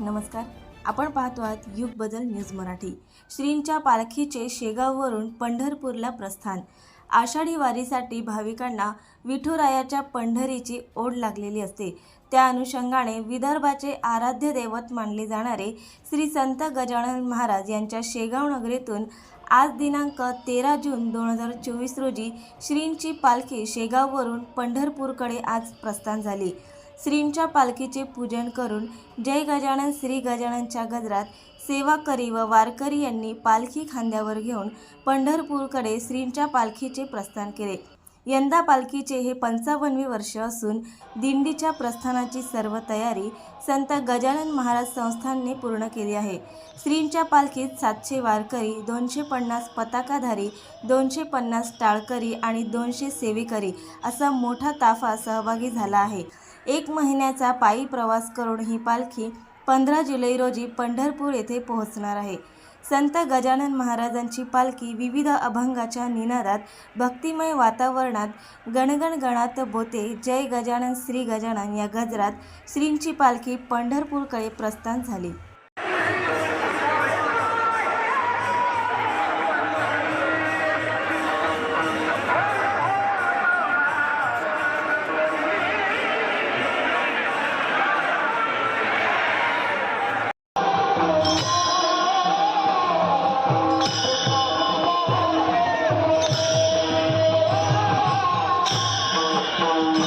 नमस्कार. आपण पाहतो आहात युग बदल न्यूज मराठी. श्रींच्या पालखीचे शेगाववरून पंढरपूरला प्रस्थान. आषाढी वारीसाठी भाविकांना विठुरायाच्या पंढरीची ओढ लागलेली असते. त्या अनुषंगाने विदर्भाचे आराध्य दैवत मानले जाणारे श्री संत गजानन महाराज यांच्या शेगाव नगरीतून आज दिनांक तेरा जून दोन हजार चोवीस रोजी श्रींची पालखी शेगाववरून पंढरपूरकडे आज प्रस्थान झाली. श्रींच्या पालखीचे पूजन करून जय गजानन श्री गजाननच्या गजरात सेवाकरी व वारकरी यांनी पालखी खांद्यावर घेऊन पंढरपूरकडे श्रींच्या पालखीचे प्रस्थान केले. यंदा पालखीचे हे पंचावन्नवे वर्ष असून दिंडीच्या प्रस्थानाची सर्व तयारी संत गजानन महाराज संस्थानने पूर्ण केली आहे. श्रींच्या पालखीत सातशे वारकरी दोनशे पन्नास पताकाधारी दोनशे पन्नास टाळकरी आणि दोनशे सेवेकरी असा मोठा ताफा सहभागी झाला आहे. एक महिन्याचा पायी प्रवास करून ही पालखी पंधरा जुलै रोजी पंढरपूर येथे पोहोचणार आहे. संत गजानन महाराजांची पालखी विविध अभंगाच्या निनादात भक्तिमय वातावरणात गणगण गणात बोते. जय गजानन श्री गजानन या गजरात श्रींची पालखी पंढरपूरकडे प्रस्थान झाली.